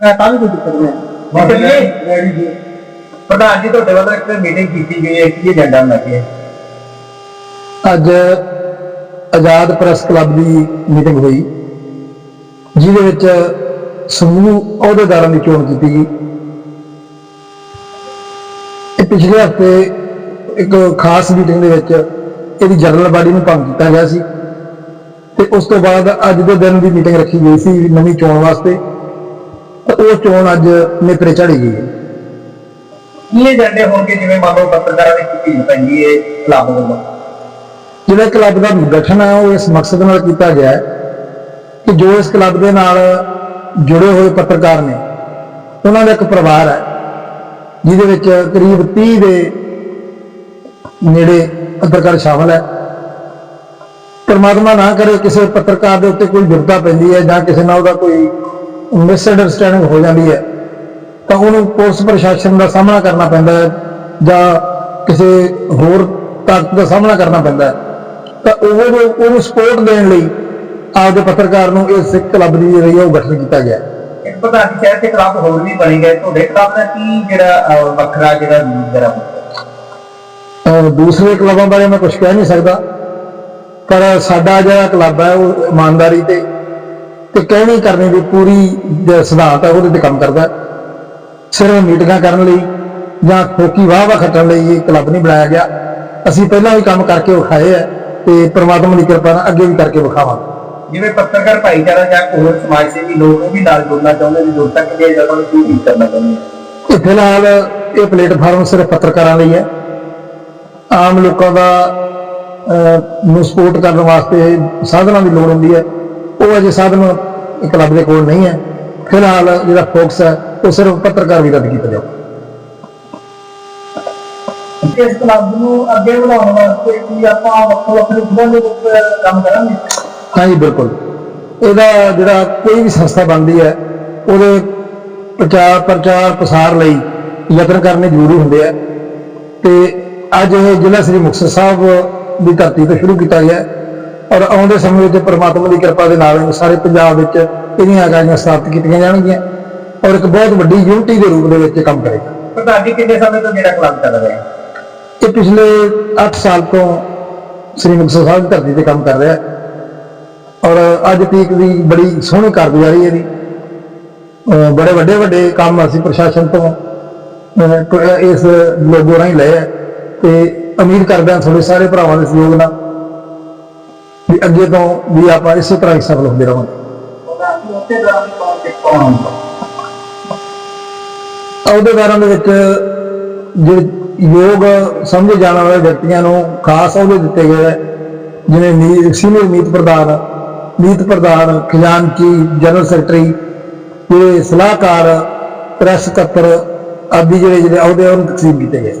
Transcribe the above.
ਹੈ ਤਾਂ ਵੀ ਕੋਈ ਦਿੱਕਤ ਨਹੀਂ ਬਸ ਰੈਡੀ ਜੀ ਪ੍ਰਧਾਨ ਜੀ ਤੁਹਾਡੇ ਵੱਲੋਂ ਇੱਕ ਮੀਟਿੰਗ ਕੀਤੀ ਗਈ ਹੈ ਕੀ ਏਜੰਡਾ ਕੇ? ਅੱਜ ਆਜ਼ਾਦ ਪ੍ਰੈਸ ਕਲੱਬ ਦੀ ਮੀਟਿੰਗ ਹੋਈ ਜਿਹਦੇ ਵਿੱਚ ਸਮੂਹ ਅਹੁਦੇਦਾਰਾਂ ਦੀ ਚੋਣ ਕੀਤੀ ਗਈ। ਇਹ ਪਿਛਲੇ ਹਫ਼ਤੇ ਇੱਕ ਖਾਸ ਮੀਟਿੰਗ ਦੇ ਵਿੱਚ ਇਹਦੀ ਜਨਰਲ ਬਾਡੀ ਨੂੰ ਭੰਗ ਕੀਤਾ ਗਿਆ ਸੀ। ਤੇ ਉਸ ਤੋਂ ਬਾਅਦ ਅੱਜ ਦੇ ਦਿਨ ਦੀ ਮੀਟਿੰਗ ਰੱਖੀ ਗਈ ਸੀ ਨਵੀਂ ਚੋਣ ਵਾਸਤੇ। ਉਹ ਚੋਣ ਅੱਜ ਨੇਪਰੇ ਚੜੀ ਗਈ ਹੈ। ਕੀ ਏਜੰਡੇ ਹੋਣਗੇ? ਜਿਵੇਂ ਮੰਨ ਲਓ ਪੱਤਰਕਾਰਾਂ ਦੀ ਭੀੜ ਪੈਂਦੀ ਹੈ ਕਲੱਬ ਵੱਲੋਂ? ਜਿਹੜਾ ਕਲੱਬ ਦਾ ਗਠਨ ਹੈ ਉਹ ਇਸ ਮਕਸਦ ਨਾਲ ਕੀਤਾ ਗਿਆ ਹੈ ਕਿ ਜੋ ਇਸ ਕਲੱਬ ਦੇ ਨਾਲ ਜੁੜੇ ਹੋਏ ਪੱਤਰਕਾਰ ਨੇ ਉਹਨਾਂ ਦਾ ਇੱਕ ਪਰਿਵਾਰ ਹੈ ਜਿਹਦੇ ਵਿੱਚ ਕਰੀਬ 30 ਦੇ ਨੇੜੇ ਪੱਤਰਕਾਰ ਸ਼ਾਮਲ ਹੈ। ਪਰਮਾਤਮਾ ਨਾ ਕਰੇ ਕਿਸੇ ਪੱਤਰਕਾਰ ਦੇ ਉੱਤੇ ਕੋਈ ਵਿਪਤਾ ਪੈਂਦੀ ਹੈ ਜਾਂ ਕਿਸੇ ਨਾਲ ਉਹਦਾ ਕੋਈ ਮਿਸਅੰਡਰਸਟੈਂਡਿੰਗ ਹੋ ਜਾਂਦੀ ਹੈ ਤਾਂ ਉਹਨੂੰ ਪੁਲਿਸ ਪ੍ਰਸ਼ਾਸਨ ਦਾ ਸਾਹਮਣਾ ਕਰਨਾ ਪੈਂਦਾ ਹੈ ਜਾਂ ਕਿਸੇ ਹੋਰ ਤਾਕਤ ਦਾ ਸਾਹਮਣਾ ਕਰਨਾ ਪੈਂਦਾ ਹੈ। ਤਾਂ ਉਹ ਉਹਨੂੰ ਸਪੋਰਟ ਦੇਣ ਲਈ ਆਪਦੇ ਪੱਤਰਕਾਰ ਨੂੰ ਇਸ ਕਲੱਬ ਦੀ ਜਿਹੜੀ ਉਹ ਗਠਨ ਕੀਤਾ ਗਿਆ। ਹੈ। ਇੱਕ ਪ੍ਰਧਾਨ ਜੀ ਸ਼ਹਿਰ ਦੇ ਕਲੱਬ ਹੋਰ ਵੀ ਬਣੇ ਗਏ ਤੁਹਾਡੇ ਕਲੱਬ ਦਾ ਕੀ ਜਿਹੜਾ ਅਹ, ਵੱਖਰਾ ਜਿਹੜਾ ਦੂਸਰੇ ਕਲੱਬਾਂ ਬਾਰੇ ਮੈਂ ਕੁਝ ਕਹਿ ਨਹੀਂ ਸਕਦਾ ਪਰ ਸਾਡਾ ਜਿਹੜਾ ਕਲੱਬ ਹੈ ਉਹ ਇਮਾਨਦਾਰੀ ਤੇ ਤੇ ਕਹਿਣੀ ਕਰਨੀ ਦੀ ਪੂਰੀ ਸਿਧਾਂਤ ਹੈ ਉਹਦੇ ਤੇ ਕੰਮ ਕਰਦਾ। ਸਿਰਫ ਮੀਟਿੰਗਾਂ ਕਰਨ ਲਈ ਜਾਂ ਖੋਕੀ ਵਾਹ ਵਾਹ ਖੱਟਣ ਲਈ ਇਹ ਕਲੱਬ ਨਹੀਂ ਬਣਾਇਆ ਗਿਆ। ਅਸੀਂ ਪਹਿਲਾਂ ਵੀ ਕੰਮ ਕਰਕੇ ਵਿਖਾਏ ਹੈ ਤੇ ਪ੍ਰਮਾਤਮਾ ਦੀ ਕਿਰਪਾ ਨਾਲ ਅੱਗੇ ਵੀ ਕਰਕੇ ਵਿਖਾਵਾਂਗੇ ਜਿਵੇਂ ਪੱਤਰਕਾਰ ਭਾਈਚਾਰਾ ਜਾਂ ਹੋਰ ਸਮਾਜ ਸੇਵੀ ਲੋਕ ਉਹ ਵੀ ਨਾਲ ਜੁੜਨਾ ਚਾਹੁੰਦੇ ਨੇ ਜੁੜ ਤੱਕ ਦੇ ਜਦੋਂ ਕੀ ਕੀ ਕਰਨਾ ਚਾਹੁੰਦੇ ਨੇ। ਇਹ ਫਿਲਹਾਲ ਇਹ ਪਲੇਟਫਾਰਮ ਸਿਰਫ ਪੱਤਰਕਾਰਾਂ ਲਈ ਹੈ। ਆਮ ਲੋਕਾਂ ਦਾ ਨੂੰ ਸਪੋਰਟ ਕਰਨ ਵਾਸਤੇ ਸਾਧਨਾਂ ਦੀ ਲੋੜ ਹੁੰਦੀ ਹੈ। ਉਹ ਅਜੇ ਸਾਧਨ ਕਲੱਬ ਦੇ ਕੋਲ ਨਹੀਂ ਹੈ। ਫਿਲਹਾਲ ਜਿਹੜਾ ਫੋਕਸ ਹੈ ਉਹ ਸਿਰਫ ਪੱਤਰਕਾਰ ਵੀ ਰੱਦ ਕੀਤਾ ਜਾਊ। ਇਸ ਕਲੱਬ ਨੂੰ ਅੱਗੇ ਵਧਾਉਣ ਵਾਸਤੇ ਕੀ ਆਪਾਂ ਵੱਖੋ ਵੱਖਰੇ ਜ਼ਿਲ੍ਹਿਆਂ ਦੇ ਵਿੱਚ ਕੰਮ ਕਰਾਂਗੇ? ਹਾਂਜੀ ਬਿਲਕੁਲ। ਇਹਦਾ ਜਿਹੜਾ ਕੋਈ ਵੀ ਸੰਸਥਾ ਬਣਦੀ ਹੈ ਉਹਦੇ ਪ੍ਰਚਾਰ ਪ੍ਰਚਾਰ ਪ੍ਰਸਾਰ ਲਈ ਯਤਨ ਕਰਨੇ ਜ਼ਰੂਰੀ ਹੁੰਦੇ ਆ। ਤੇ ਅੱਜ ਇਹ ਜ਼ਿਲ੍ਹਾ ਸ੍ਰੀ ਮੁਕਤਸਰ ਸਾਹਿਬ ਦੀ ਧਰਤੀ ਤੋਂ ਸ਼ੁਰੂ ਕੀਤਾ ਗਿਆ ਹੈ। ਔਰ ਆਉਂਦੇ ਸਮੇਂ ਵਿੱਚ ਪ੍ਰਮਾਤਮਾ ਦੀ ਕਿਰਪਾ ਦੇ ਨਾਲ ਸਾਰੇ ਪੰਜਾਬ ਵਿੱਚ ਇਹਦੀਆਂ ਇਕਾਈਆਂ ਸਥਾਪਿਤ ਕੀਤੀਆਂ ਜਾਣਗੀਆਂ ਔਰ ਇੱਕ ਬਹੁਤ ਵੱਡੀ ਯੂਨਿਟੀ ਦੇ ਰੂਪ ਦੇ ਵਿੱਚ ਕੰਮ ਕਰੇਗਾ। ਜੀ ਕਿੰਨੇ ਸਮੇਂ ਤੋਂ ਜਿਹੜਾ ਕਲੱਬ ਚੱਲ ਰਿਹਾ? ਹੈ ਇਹ ਪਿਛਲੇ 8 ਸਾਲ ਤੋਂ ਸ੍ਰੀ ਮੁਕਤਸਰ ਸਾਹਿਬ ਦੀ ਧਰਤੀ ਤੇ ਕੰਮ ਕਰ ਰਿਹਾ। ਹੈ ਔਰ ਅੱਜ ਤੀਕ ਦੀ ਬੜੀ ਸੋਹਣੀ ਕਾਰਗੁਜ਼ਾਰੀ ਹੈ ਇਹਦੀ ਅਹ ਬੜੇ ਵੱਡੇ ਵੱਡੇ ਕੰਮ ਅਸੀਂ ਪ੍ਰਸ਼ਾਸਨ ਤੋਂ ਇਸ ਲੋਗੋ ਰਾਹੀਂ ਲਏ ਤੇ ਉਮੀਦ ਕਰਦੇ ਹਾਂ ਤੁਹਾਡੇ ਸਾਰੇ ਭਰਾਵਾਂ ਦੇ ਸਹਿਯੋਗ ਨਾਲ ਵੀ ਅੱਗੇ ਤੋਂ ਵੀ ਆਪਾਂ ਇਸੇ ਤਰ੍ਹਾਂ ਹੀ ਸਫਲ ਹੁੰਦੇ ਰਹਾਂਗੇ। ਉੱਥੇ ਦਾ ਦੇ ਵਿੱਚ ਜਿਹੜੇ ਯੋਗ ਸਮਝੇ ਜਾਣ ਵਾਲੇ ਵਿਅਕਤੀਆਂ ਨੂੰ ਖਾਸ ਅਹੁਦੇ ਦਿੱਤੇ ਗਏ ਹੈ ਜਿਵੇਂ ਮੀ- ਸੀਨੀਅਰ ਮੀਤ ਪ੍ਰਧਾਨ ਮੀਤ ਪ੍ਰਧਾਨ ਖਜ਼ਾਨਚੀ ਜਨਰਲ ਸੈਕਟਰੀ ਜਿਹੜੇ ਸਲਾਹਕਾਰ ਪ੍ਰੈਸ ਸਕੱਤਰ ਆਦਿ ਜਿਹੜੇ ਜਿਹੜੇ ਅਹੁਦੇ ਆ, ਉਹਨਾਂ ਨੂੰ ਤਕਸੀਮ ਕੀਤੇ ਗਏ।